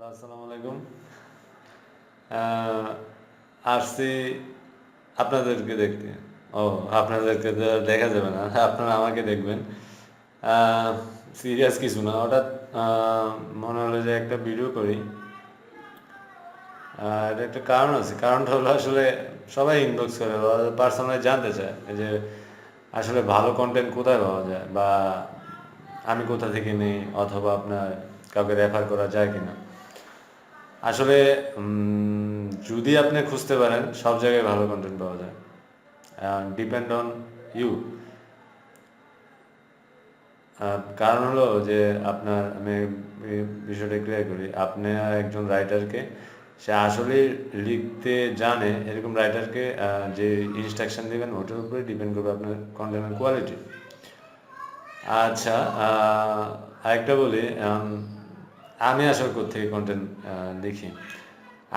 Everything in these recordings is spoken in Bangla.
হ্যালো আসসালামু আলাইকুম। আসছি আপনাদেরকে দেখতে। ও, আপনাদেরকে তো আর দেখা যাবে না, আপনারা আমাকে দেখবেন। সিরিয়াস কিছু না, হঠাৎ মনে হলো যে একটা ভিডিও করি। এটা একটা কারণ আছে। কারণটা হলো আসলে সবাই ইনবক্স করে পার্সোনালি জানতে চায় যে আসলে ভালো কন্টেন্ট কোথায় পাওয়া যায়, বা আমি কোথা থেকে নেই, অথবা আপনার কাউকে রেফার করা যায় কিনা। আসলে যদি আপনি খুঁজতে পারেন, সব জায়গায় ভালো কন্টেন্ট পাওয়া যায়। ডিপেন্ড অন ইউ কারণ হলো যে, আপনার, আমি বিষয়টা ক্লিয়ার করি, আপনি একজন রাইটারকে সে আসলে লিখতে জানে, এরকম রাইটারকে যে ইনস্ট্রাকশন দিবেন, ওটার উপরে ডিপেন্ড করবে আপনার কন্টেন্টের কোয়ালিটি আচ্ছা আরেকটা বলি আমি আসলে কোথেকে কন্টেন্ট লিখি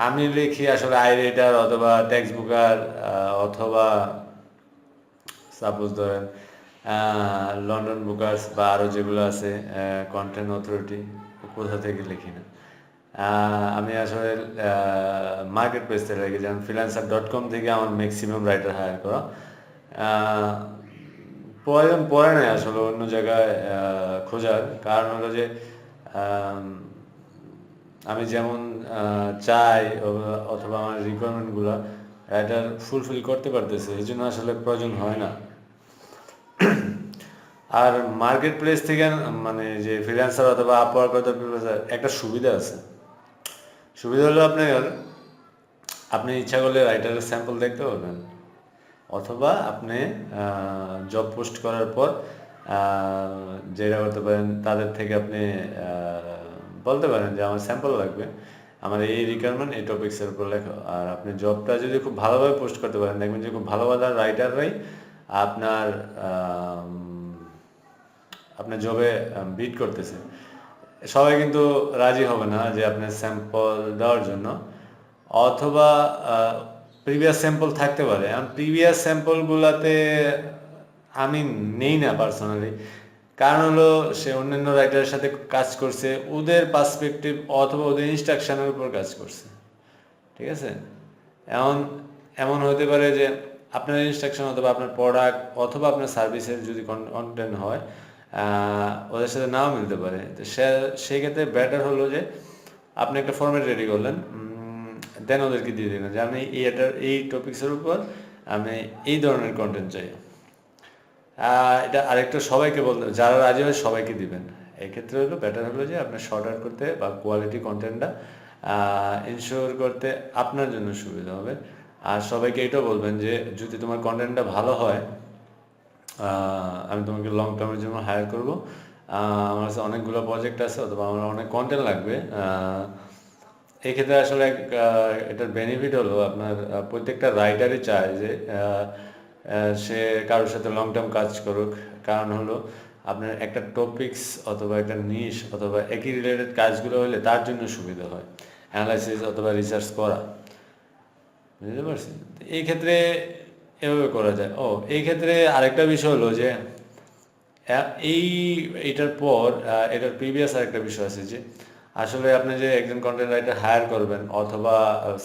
আমি লিখি আসলে আই রাইটার অথবা টেক্সট বুকার অথবা সাপোজ ধরেন লন্ডন বুকার্স বা আরও যেগুলো আছে কন্টেন্ট অথরিটি কোথা থেকে লিখি না? আমি আসলে মার্কেট প্লেস থেকে লিখি, যেমন ফ্রিল্যান্সার ডট কম থেকে আমার ম্যাক্সিমাম রাইটার হায়ার করা। প্রয়োজন পড়ে না আসলে অন্য জায়গায় খোঁজার। কারণ হলো যে আম, যেমন চাই অথবা আমার রিকোয়ারমেন্টগুলো রাইটার ফুলফিল করতে পারতেছে এই জন্য আসলে প্রয়োজন হয় না। আর মার্কেট প্লেস থেকে মানে যে ফ্রিল্যান্সার অথবা আপওয়ার্ক অথবা একটা সুবিধা আছে। সুবিধা হলো আপনার আপনি ইচ্ছা করলে রাইটারের স্যাম্পল দেখতে পারবেন। অথবা আপনি জব পোস্ট করার পর যেটা করতে পারেন তাদের থেকে আপনি বলতে পারেন যে আমার স্যাম্পল লাগবে। আমার এই রিকোয়ারমেন্ট এই টপিক্সের উপর লেখো। আর আপনি জবটা যদি খুব ভালোভাবে পোস্ট করতে পারেন, দেখবেন যে খুব ভালো ভালো রাইটাররাই আপনার আপনার জবে বিট করতেছে। সবাই কিন্তু রাজি হবে না যে আপনার স্যাম্পল দেওয়ার জন্য। অথবা প্রিভিয়াস স্যাম্পল থাকতে পারে। এখন প্রিভিয়াস স্যাম্পলগুলোতে আমি নেই না পার্সোনালি কারণ হলো সে অন্যান্য রাইটারের সাথে কাজ করছে, ওদের পার্সপেক্টিভ অথবা ওদের ইনস্ট্রাকশনের উপর কাজ করছে। ঠিক আছে? এমন এমন হতে পারে যে আপনার ইনস্ট্রাকশন অথবা আপনার প্রোডাক্ট অথবা আপনার সার্ভিসের যদি কন্টেন্ট হয় ওদের সাথে নাও মিলতে পারে। তো সে, সেই ক্ষেত্রে বেটার হলো যে আপনি একটা ফর্মেট রেডি করলেন দেন ওদেরকে দিয়ে দিলেন যে আমি এই এটার এই টপিক্সের উপর আমি এই ধরনের কন্টেন্ট চাই। এটা আরেকটা সবাইকে বলতে যারা রাজি হয় সবাইকে দিবেন। এক্ষেত্রে হলো বেটার হলো যে আপনার শর্ট আউট করতে বা কোয়ালিটি কন্টেন্টটা ইনশিওর করতে আপনার জন্য সুবিধা হবে। আর সবাইকে এটাও বলবেন যে যদি তোমার কন্টেন্টটা ভালো হয় আমি তোমাকে লং টার্মের জন্য হায়ার করব। আমার কাছে অনেকগুলো প্রজেক্ট আছে অথবা আমার অনেক কন্টেন্ট লাগবে। আহ, এই ক্ষেত্রে আসলে এটার বেনিফিট হলো আপনার প্রত্যেকটা রাইটারই চায় যে সে কারোর সাথে লং টার্ম কাজ করুক, কারণ হলো আপনার একটা টপিক্স অথবা একটা নিশ অথবা একই রিলেটেড কাজগুলো হলে তার জন্য সুবিধা হয় অ্যানালাইসিস অথবা রিসার্চ করা। বুঝতে পারছি? এই ক্ষেত্রে এভাবে করা যায়। ও, এই ক্ষেত্রে আরেকটা বিষয় হলো যে এই, এটার পর এটার প্রিভিয়াস আরেকটা বিষয় আছে যে, আসলে আপনি যে একজন কন্টেন্ট রাইটার হায়ার করবেন অথবা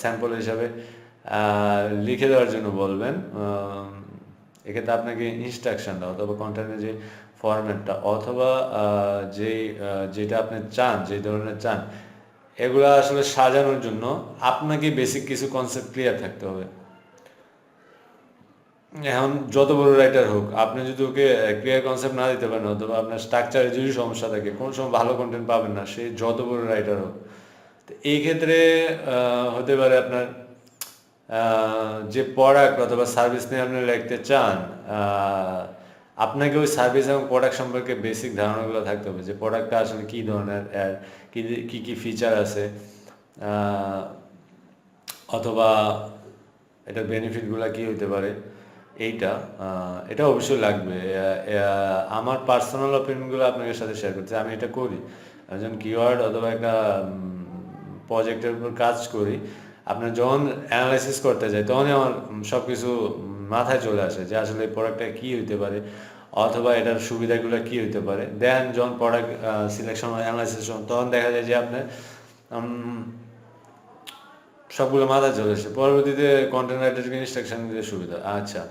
স্যাম্পল হিসাবে লিখে দেওয়ার জন্য বলবেন এক্ষেত্রে আপনাকে ইনস্ট্রাকশনটা অথবা কন্টেন্টের যে ফরম্যাটটা অথবা যেই যেটা আপনি চান, যে ধরনের চান, এগুলা আসলে সাজানোর জন্য আপনাকে বেসিক কিছু কনসেপ্ট ক্লিয়ার থাকতে হবে। এখন যত বড় রাইটার হোক, আপনি যদি ওকে ক্লিয়ার কনসেপ্ট না দিতে পারেন, অথবা আপনার স্ট্রাকচারে যদি সমস্যা থাকে, কোন সময় ভালো কন্টেন্ট পাবেন না, সে যত বড় রাইটার হোক, তো এই ক্ষেত্রে হতে পারে আপনার যে প্রোডাক্ট অথবা সার্ভিস নিয়ে আপনি লিখতে চান আপনাকে ওই সার্ভিস এবং প্রোডাক্ট সম্পর্কে বেসিক ধারণাগুলো থাকতে হবে যে প্রোডাক্টটা আসলে কী ধরনের আর কী, কি ফিচার আছে অথবা এটার বেনিফিটগুলো কী হতে পারে, এইটা এটা অবশ্যই লাগবে। আমার পার্সোনাল অপিনিয়নগুলো আপনাদের সাথে শেয়ার করতে আমি এটা করি। একজন কিওয়ার্ড অথবা একটা প্রজেক্টের উপর কাজ করি। আপনার যখন অ্যানালাইসিস করতে যাই তখনই আমার সব কিছু মাথায় চলে আসে যে আসলে এই প্রোডাক্টটা কী হইতে পারে, অথবা এটার সুবিধাগুলো কী হইতে পারে। দেন যখন প্রোডাক্ট সিলেকশন অ্যানালাইসিস তখন দেখা যায় যে আপনার সবগুলো মাথায় চলে আসে। পরবর্তীতে কন্টেন্ট রাইটারকে ইনস্ট্রাকশন দিতে সুবিধা। আচ্ছা।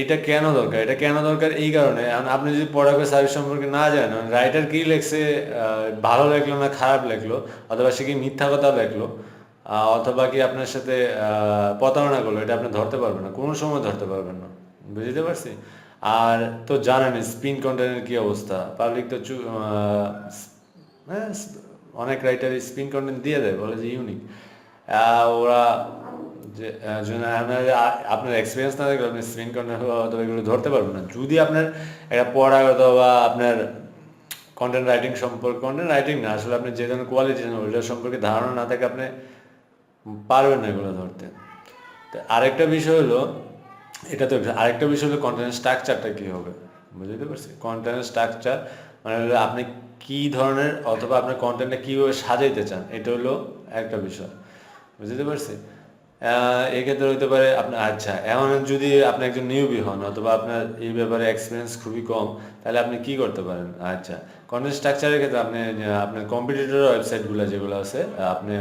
এটা কেন দরকার? এটা কেন দরকার? এই কারণে আপনি যদি প্রোডাক্টের সার্ভিস সম্পর্কে না জানেন রাইটার কি লেখছে ভালো লেখলো না খারাপ লেখলো, অথবা সে কি মিথ্যা কথা লেখলো অথবা কি আপনার সাথে প্রতারণা করল, এটা আপনি ধরতে পারবেন না, কোনো সময় ধরতে পারবেন না, বুঝতে পারছি? আর তো জানেন, স্পিন কন্টেন্টের কি অবস্থা? পাবলিক তো হ্যাঁ অনেক রাইটার স্পিন কন্টেন্ট দিয়ে দেয়, বলে যে ইউনিক ওরা যে আপনার আপনার এক্সপিরিয়েন্স না থাকলে আপনি স্পিন কন্টেন্ট এগুলো ধরতে পারবেন না। যদি আপনার একটা পড়া অথবা আপনার কন্টেন্ট রাইটিং সম্পর্কে কন্টেন্ট রাইটিং না, আসলে আপনি যে ধরনের কোয়ালিটি ওইটার সম্পর্কে ধারণা না থাকে, আপনি পারবেন না এগুলো ধরতে। তো আরেকটা বিষয় হলো, এটা তো আরেকটা বিষয় হলো কন্টেন্ট স্ট্রাকচারটা কী হবে? বুঝতে পারছি? কন্টেন্ট স্ট্রাকচার মানে হলো আপনি কি ধরনের অথবা আপনার কন্টেন্টটা কীভাবে সাজাইতে চান, এটা হলো একটা বিষয়। বুঝতে পারছি? এক্ষেত্রে হতে পারে আপনার আচ্ছা এমন যদি আপনি একজন নিউবি হন অথবা আপনার এই ব্যাপারে এক্সপিরিয়েন্স খুবই কম, তাহলে আপনি কি করতে পারেন? আচ্ছা কন্টেন্ট স্ট্রাকচারের ক্ষেত্রে আপনি আপনার কম্পিটিটর ওয়েবসাইটগুলো যেগুলো আছে আপনি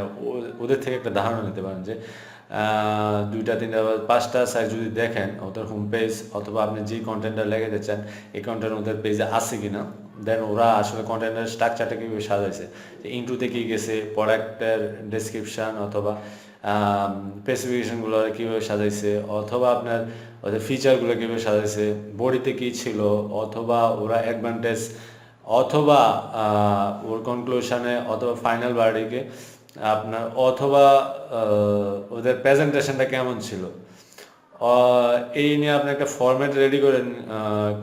ওদের থেকে একটা ধারণা নিতে পারেন যে দুইটা, তিনটা পাঁচটা সাইজ যদি দেখেন ওদের হোম পেজ অথবা আপনি যে কন্টেন্টটা লেগাতে চান, এই কন্টেন্ট ওদের পেজে আছে কিনা দেন ওরা আসলে কন্টেন্টের স্ট্রাকচারটা কীভাবে সাজাইছে ইন্টুতে কী গেছে প্রোডাক্টের ডেসক্রিপশন অথবা স্পেসিফিকেশনগুলো কীভাবে সাজাইছে অথবা আপনার ওদের ফিচারগুলো কীভাবে সাজাইছে বডিতে কী ছিল অথবা ওরা অ্যাডভান্টেজ অথবা ওর কনক্লুশনে অথবা ফাইনাল বার্ডিকে আপনার অথবা ওদের প্রেজেন্টেশনটা কেমন ছিল। এই নিয়ে আপনি একটা ফরম্যাট রেডি করে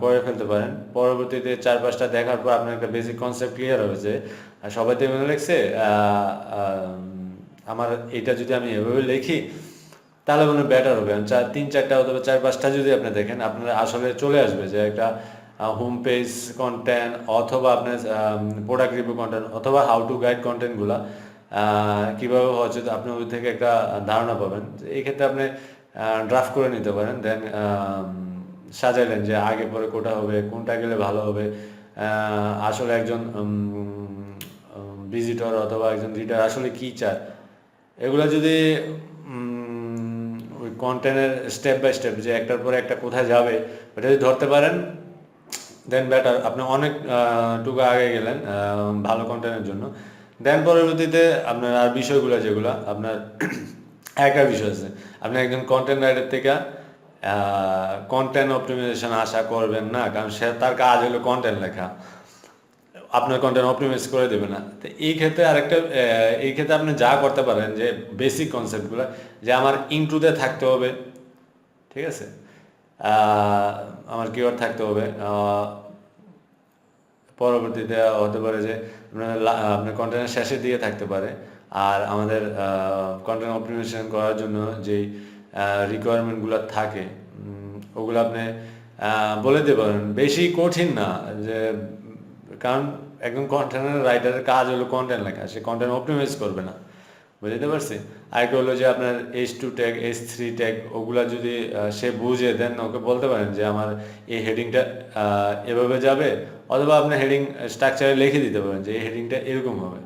করে ফেলতে পারেন। পরবর্তীতে চার পাঁচটা দেখার পর আপনার একটা বেসিক কনসেপ্ট ক্লিয়ার হয়েছে আর সবাই তো মনে আহ, আমার এটা যদি আমি এভাবে লিখি, তাহলে মনে বেটার হবে। চার, তিন, চারটা অথবা চার, পাঁচটা যদি আপনি দেখেন, আপনার আসলে চলে আসবে যে একটা হোম পেজ কন্টেন্ট অথবা আপনার প্রোডাক্ট রিভিউ কন্টেন্ট অথবা হাউ টু গাইড কন্টেন্টগুলা কীভাবে হচ্ছে আপনি ওই থেকে একটা ধারণা পাবেন। এই ক্ষেত্রে আপনি ড্রাফট করে নিতে পারেন। দেন সাজাইলেন যে আগে পরে কোটা হবে, কোনটা গেলে ভালো হবে। আসলে একজন ভিজিটর অথবা একজন রিডার আসলে কী চায়? এগুলো যদি ওই কন্টেন্টের স্টেপ বাই স্টেপ যে একটার পরে একটা কোথায় যাবে, ওটা যদি ধরতে পারেন দেন ব্যাটার আপনি অনেক টুকু আগে গেলেন ভালো কন্টেন্টের জন্য। দেন পরবর্তীতে আপনার আর বিষয়গুলো যেগুলো, আপনার একটা বিষয় আছে। আপনি একজন কন্টেন্ট রাইটার থেকে কন্টেন্ট অপটিমাইজেশন আশা করবেন না, কারণ সে, তার কাজ হলো কন্টেন্ট লেখা। আপনার কন্টেন্ট অপটিমাইজ করে দেবে না। তো এই ক্ষেত্রে আরেকটা এই ক্ষেত্রে আপনি যা করতে পারেন যে বেসিক কনসেপ্টগুলো যে আমার ইন্ট্রুতে থাকতে হবে, ঠিক আছে? আমার কিওয়ার্ড থাকতে হবে পরবর্তীতে হতে পারে যে আপনার কন্টেন্টের শেষের দিকে থাকতে পারে, আর আমাদের কন্টেন্ট অপটিমাইজেশন করার জন্য যেই রিকোয়ারমেন্টগুলো থাকে ওগুলো আপনি বলে দিতে পারেন। বেশি কঠিন না, যে কারণ একজন কন্টেন্ট রাইটারের কাজ হলো কন্টেন্ট লেখা, সে কন্টেন্ট অপটিমাইজ করবে না। বুঝতে পারছি? আরেকটা হলো যে আপনার H two tag H three tag ওগুলা যদি সে বুঝে দেন ওকে বলতে পারেন যে আমার এই হেডিংটা এভাবে যাবে, অথবা আপনার হেডিং স্ট্রাকচারে লিখে দিতে পারেন যে এই হেডিংটা এরকম হবে।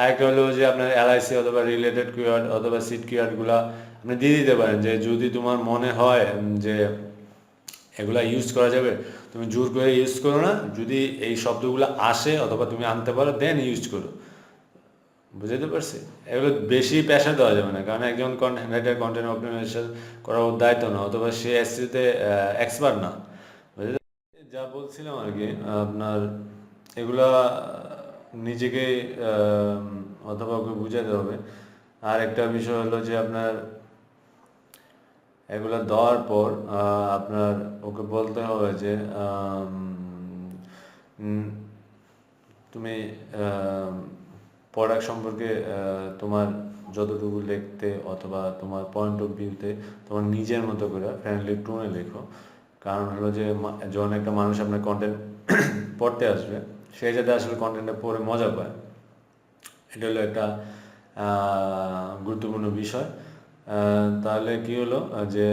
আরেকটা হলো যে আপনার এলআইসি অথবা রিলেটেড কিওয়ার্ড অথবা সিট কিওয়ার্ডগুলা আপনি দিয়ে দিতে পারেন যে যদি তোমার মনে হয় যে এগুলা ইউজ করা যাবে তুমি জোর করে ইউজ করো না, যদি এই শব্দগুলো আসে অথবা তুমি আনতে পারো দেন ইউজ করো। বুঝতে পারছি? এগুলো বেশি প্রেশার দেওয়া যাবে না, কারণ একজন কন্টেন্ট রাইটার কন্টেন্ট অপটিমাইজেশন করার দায়িত্ব না, অথবা সে এসসিতে এক্সপার্ট না। বুঝতে যা বলছিলাম আর কি, আপনার এগুলা নিজেকে অথবা ওকে বুঝাতে হবে। আর একটা বিষয় হলো যে আপনার এগুলো দেওয়ার পর আপনার ওকে বলতে হবে যে তুমি প্রোডাক্ট সম্পর্কে তোমার যতটুকু লিখতে অথবা তোমার পয়েন্ট অফ ভিউতে তোমার নিজের মতো করে ফ্রেন্ডলি টোনে লেখো। কারণ হলো যে যখন একটা মানুষ আপনার কন্টেন্ট পড়তে আসবে, সে যাতে আসলে কন্টেন্টটা পড়ে মজা পায়, এটা হলো একটা গুরুত্বপূর্ণ বিষয়। তাহলে কি হলো? যে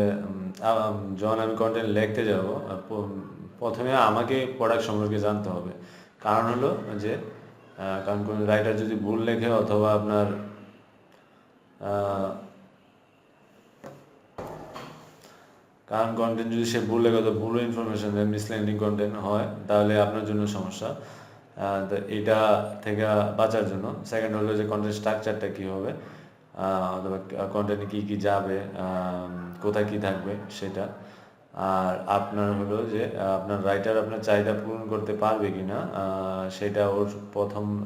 যখন আমি কন্টেন্ট লিখতে যাব প্রথমে আমাকে প্রোডাক্ট সম্পর্কে জানতে হবে। কারণ হলো যে কারণ কোনো রাইটার যদি ভুল লেখে অথবা আপনার কারণ কন্টেন্ট যদি সে ভুল লেখে অথবা ভুল ইনফরমেশন দেয় মিসলিডিং কন্টেন্ট হয়, তাহলে আপনার জন্য সমস্যা। তো এটা থেকে বাঁচার জন্য। সেকেন্ড হলো যে কন্টেন্ট স্ট্রাকচারটা কী হবে। অথবা কন্টেন্টে কী কী যাবে কোথায় কী থাকবে সেটা। আর আপনার হলো যে আপনার রাইটার আপনার চাহিদা পূরণ করতে পারবে কি না সেটা ওর প্রথম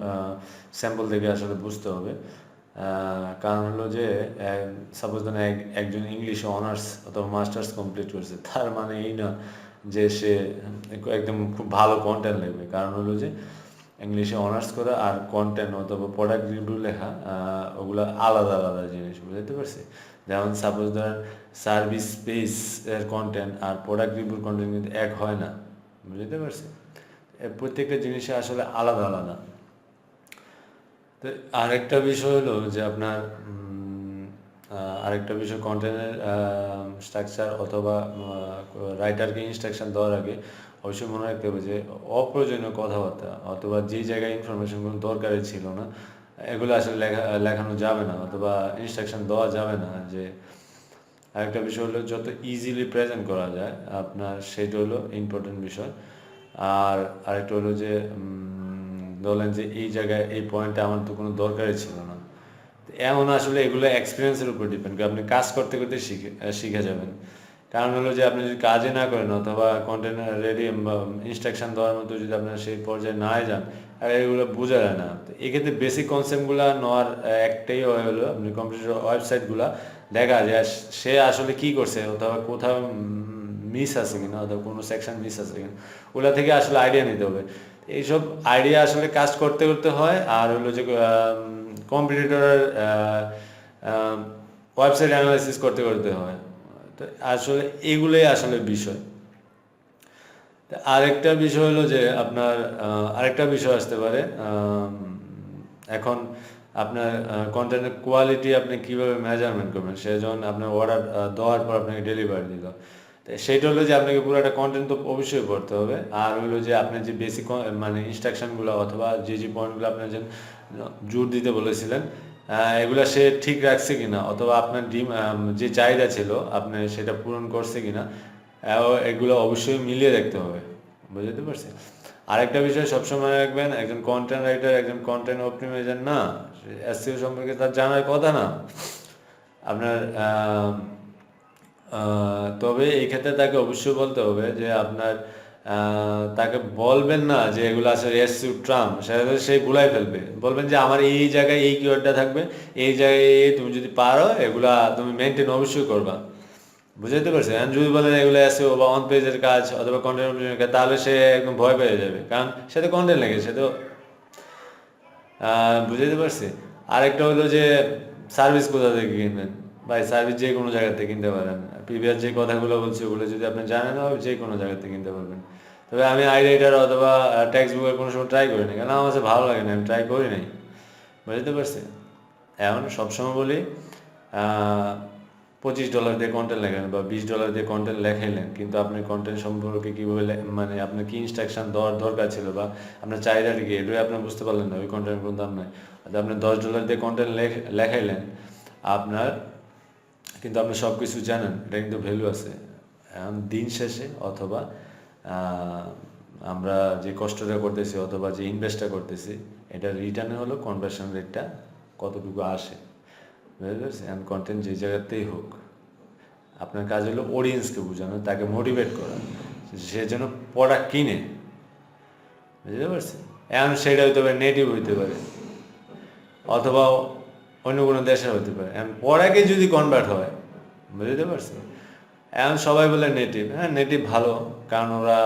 স্যাম্পল থেকে আসলে বুঝতে হবে। কারণ হলো যে সাপোজ ধরেন এক- একজন ইংলিশে অনার্স অথবা মাস্টার্স কমপ্লিট করছে, তার মানে এই না যে সে একদম খুব ভালো কন্টেন্ট লিখবে। কারণ হলো যে ইংলিশে অনার্স করা আর কন্টেন্ট অথবা প্রোডাক্ট রিভিউ লেখা ওগুলো আলাদা আলাদা জিনিস বুঝতে পারছি? যেমন সাপোজ ধরেন সার্ভিস স্পেস এর কন্টেন্ট আর প্রোডাক্ট রিভিউর কন্টেন্ট কিন্তু এক হয় না বুঝতে পারছি? প্রত্যেকটা জিনিসে আসলে আলাদা আলাদা। তো আরেকটা বিষয় হলো যে আপনার আরেকটা বিষয় কন্টেন্টের স্ট্রাকচার অথবা রাইটারকে ইনস্ট্রাকশন দেওয়ার আগে অবশ্যই মনে রাখতে হবে যে, অপ্রয়োজনীয় কথাবার্তা অথবা যে জায়গায় ইনফরমেশনগুলো দরকারি ছিল না, এগুলো আসলে লেখা, লেখানো যাবে না অথবা ইনস্ট্রাকশন দেওয়া যাবে না যে, আরেকটা বিষয় হলো যত ইজিলি প্রেজেন্ট করা যায়, আপনার সেটা হলো ইম্পর্টেন্ট বিষয়। আর আরেকটা হলো যে ধরলেন যে এই জায়গায় এই পয়েন্টটা আমার তো কোনো দরকারই ছিল না। এমন আসলে এগুলো এক্সপিরিয়েন্সের উপর ডিপেন্ড করে, আপনি কাজ করতে করতে শিখে শিখে যাবেন। কারণ হলো যে আপনি যদি কাজে না করেন অথবা কন্টেন্ট রেডি ইনস্ট্রাকশন দেওয়ার মতো যদি আপনার সেই পর্যায়ে না যান, আর এগুলো বোঝা যায় না। তো এক্ষেত্রে বেসিক কনসেপ্টগুলো নেওয়ার একটাই হলো আপনি কম্পিউটার ওয়েবসাইটগুলো দেখা যায় সে আসলে কি করছে অথবা কোথাও মিস আছে কিনা অথবা কোনো সেকশন মিস আছে কিনা, ওগুলা থেকে আসলে আইডিয়া নিতে হবে। এইসব আইডিয়া আসলে কাজ করতে করতে হয়, আর হলো যে কম্পিটিটরের ওয়েবসাইট অ্যানালাইসিস করতে করতে হয়। তো আসলে এগুলোই আসলে বিষয়। আরেকটা বিষয় হলো যে আপনার আরেকটা বিষয় আসতে পারে এখন আপনার কন্টেন্টের কোয়ালিটি আপনি কীভাবে মেজারমেন্ট করবেন? সে যখন আপনার অর্ডার দেওয়ার পর আপনাকে ডেলিভারি দিল। তো সেইটা হলো যে আপনাকে পুরো একটা কন্টেন্ট তো অবশ্যই পড়তে হবে। আর হলো যে আপনার যে বেসিক মানে ইনস্ট্রাকশনগুলো অথবা যে যে পয়েন্টগুলো আপনার যে জোর দিতে বলেছিলেন এগুলা সে ঠিক রাখছে কিনা, অথবা আপনার ডিম যে চাহিদা ছিল, আপনি সেটা পূরণ করছে কিনা এগুলো অবশ্যই মিলিয়ে দেখতে হবে। বুঝতে পারছি আরেকটা বিষয় সবসময় রাখবেন, একজন কন্টেন্ট রাইটার একজন কন্টেন্ট অপটিমাইজার না এসসিও সম্পর্কে তার জানার কথা না। আপনার তবে এই ক্ষেত্রে তাকে অবশ্যই বলতে হবে যে আপনার তাকে বলবেন না যে এগুলো আছে ইউ ট্রাম সেটা সে গুলাই ফেলবে। বলবেন যে আমার এই জায়গায় এই কিওয়ার্ডটা থাকবে, এই জায়গায় তুমি যদি পারো, এগুলা তুমি মেনটেন অবশ্যই করবা। বুঝতে পারছি আর যদি বলেন এগুলো আছে বা অন পেজের কাজ অথবা কন্টেন্ট কাজ, তাহলে সে একদম ভয় পেয়ে যাবে। কারণ সে তো কন্টেন্ট লেগে সে তো বুঝতে পারছি? আরেকটা হলো যে সার্ভিস কোথা থেকে কিনবেন? ভাই, সার্ভিস যে কোনো জায়গা থেকে কিনতে পারেন। প্রিভিয়াস যে কথাগুলো বলছি, ওগুলো যদি আপনি জানেন হবে যে কোনো জায়গা থেকে কিনতে পারবেন। তবে আমি আই রাইটার অথবা টেক্সট বুকের কোনো সময় ট্রাই করিনি কারণ আমার কাছে ভালো লাগে না, আমি ট্রাই করি নাই। বুঝতে পারছি এখন সবসময় বলি পঁচিশ ডলার দিয়ে কন্টেন্ট লেখেন বা বিশ ডলার দিয়ে কন্টেন্ট লেখাইলেন, কিন্তু আপনি কন্টেন্ট সম্পর্কে কীভাবে মানে আপনার কী ইনস্ট্রাকশন দেওয়ার দরকার ছিল বা আপনার চাহিদাটা কি? এটাই আপনি বুঝতে পারলেন না, ওই কন্টেন্ট কোনো দাম নাই। আপনি দশ ডলার দিয়ে কন্টেন্ট লেখাইলেন, আপনার কিন্তু আপনি সব কিছু জানেন, এটা কিন্তু ভ্যালু আছে। দিন শেষে অথবা আমরা যে কষ্টটা করতেছি অথবা যে ইনভেস্টটা করতেছি, এটা রিটার্নে হলো কনভার্সন রেটটা কতটুকু আসে। বুঝতে পারছি এখন কন্টেন্ট যে জায়গাতেই হোক, আপনার কাজ হলো অডিয়েন্সকে বোঝানো, তাকে মোটিভেট করা, সে যেন পড়া কিনে। বুঝতে পারছি এখন সেটা হইতে পারে নেটিভ হইতে পারে, অথবা অন্য কোনো দেশের হতে পারে। এখন পড়াকে যদি কনভার্ট হয়, বুঝতে পারছি? এখন সবাই বলে নেটিভ হ্যাঁ নেটিভ ভালো, কারণ ওরা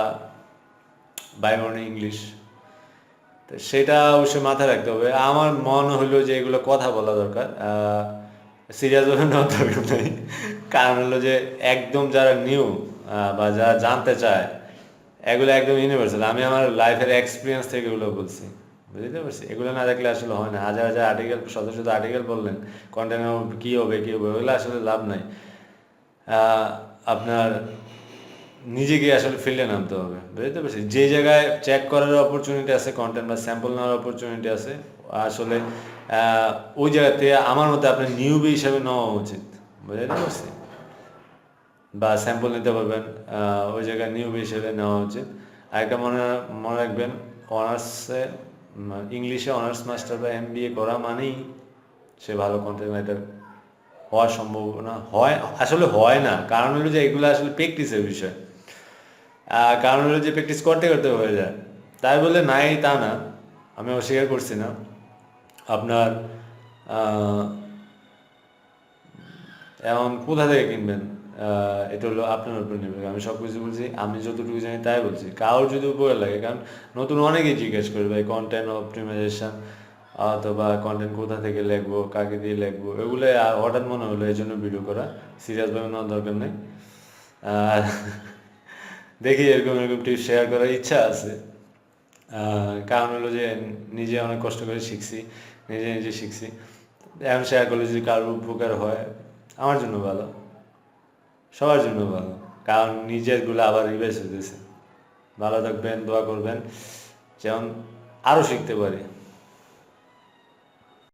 বাইমনে ইংলিশ। তো সেটা অবশ্যই মাথায় রাখতে হবে। আমার মনে হলো যে এগুলো কথা বলা দরকার। সিরিয়াস ভাবে নেওয়ার দরকার নেই। কারণ হলো যে একদম যারা নিউ বা যারা জানতে চায়, এগুলো একদম ইউনিভার্সাল আমি আমার লাইফের এক্সপিরিয়েন্স থেকে এগুলো বলছি। বুঝতে পারছি? এগুলো না দেখলে আসলে হয় না। হাজার হাজার আর্টিকেল শত শত আর্টিকেল বললেন কন্টেন্ট কী হবে কী হবে, ওগুলো আসলে লাভ নাই। আপনার নিজেকে আসলে ফিল্ডে নামতে হবে। বুঝতে পারছি? যে জায়গায় চেক করার অপরচুনিটি আছে কন্টেন্ট বা স্যাম্পল নেওয়ার অপরচুনিটি আছে, আসলে ওই জায়গাতে আমার মতে আপনার নিউবি হিসাবে নেওয়া উচিত। বুঝতে পারছি? বা স্যাম্পল নিতে পারবেন ওই জায়গায় নিউবি হিসেবে নেওয়া উচিত। আরেকটা মনে মনে রাখবেন অনার্সে ইংলিশে অনার্স মাস্টার বা এম করা মানেই সে ভালো কন্টেন্ট রাইটার হওয়ার সম্ভাবনা হয়। আসলে হয় না। কারণ হলো যে এগুলো আসলে প্র্যাকটিসের বিষয়। কারণ হলো যে প্র্যাকটিস করতে করতে হয়ে যায়। তাই বলে নাই তা না। আমি অস্বীকার করছি না। আপনার এখন কোথা থেকে কিনবেন? এটা হলো আপনার উপর নির্ভর আমি সব কিছু বলছি, আমি যতটুকু জানি তাই বলছি। কারোর যদি উপকার লাগে, কারণ নতুন অনেকেই জিজ্ঞেস করবে ভাই কন্টেন্ট অপটিমাইজেশন অথবা কন্টেন্ট কোথা থেকে লিখব, কাকে দিয়ে লিখব? এগুলো হঠাৎ মনে হলো, এই জন্য ভিডিও করা। সিরিয়াসভাবে নেওয়ার দরকার নেই। দেখি এরকম এরকম টিপস শেয়ার করার ইচ্ছা আছে। কারণ হলো যে নিজে অনেক কষ্ট করে শিখছি, নিজে নিজে শিখছি। এখন শেয়ার করলে যদি কারোর উপকার হয়, আমার জন্য ভালো। সবার জন্য ভালো। কারণ নিজেরগুলো আবার রিভাইজ হতেছে ভালো থাকবেন, দোয়া করবেন। যেমন আরও শিখতে পারি।